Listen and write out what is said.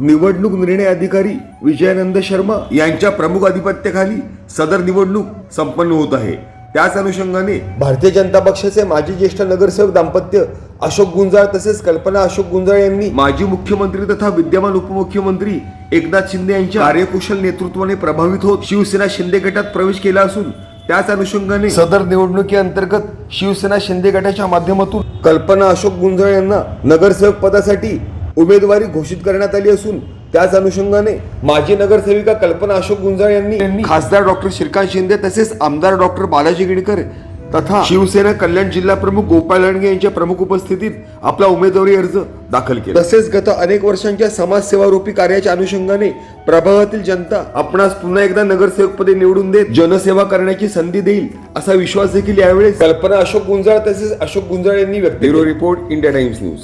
निवडणूक निर्णय अधिकारी विजयानंद शर्मा यांच्या प्रमुख आधिपत्याखाली सदर निवडणूक संपन्न होत आहे. त्याच अनुषंगाने भारतीय जनता पक्षाचे माजी ज्येष्ठ नगरसेवक दाम्पत्य अशोक गुंजाळ तसेच कल्पना अशोक गुंजाळ यांनी माजी मुख्यमंत्री तथा विद्यमान उपमुख्यमंत्री एकनाथ शिंदे यांच्या कार्यकुशल नेतृत्वाने प्रभावित होत शिवसेना शिंदे गटात प्रवेश केला असून त्याच अनुषंगाने सदर निवडणुकीअंतर्गत शिवसेना शिंदे गटाच्या माध्यमातून कल्पना अशोक गुंजाळ यांना नगरसेवक पदासाठी उमेदवारी घोषित करण्यात आली असून त्याच अनुषंगाने माजी नगरसेविका कल्पना अशोक गुंजाळ यांनी खासदार डॉक्टर श्रीकांत शिंदे तसेच आमदार डॉक्टर बालाजी गिणकर तथा शिवसेना कल्याण जिल्हा प्रमुख गोपाळ लांडगे यांच्या प्रमुख उपस्थितीत आपला उमेदवारी अर्ज दाखल केला. तसेच गत अनेक वर्षांच्या समाजसेवारूपी कार्याच्या अनुषंगाने प्रभागातील जनता आपणास पुन्हा एकदा नगरसेवक पदे निवडून देत जनसेवा करण्याची संधी देईल असा विश्वास देखील यावेळी कल्पना अशोक गुंजाळ तसेच अशोक गुंजाळ यांनी व्यक्त bureau report India Times news.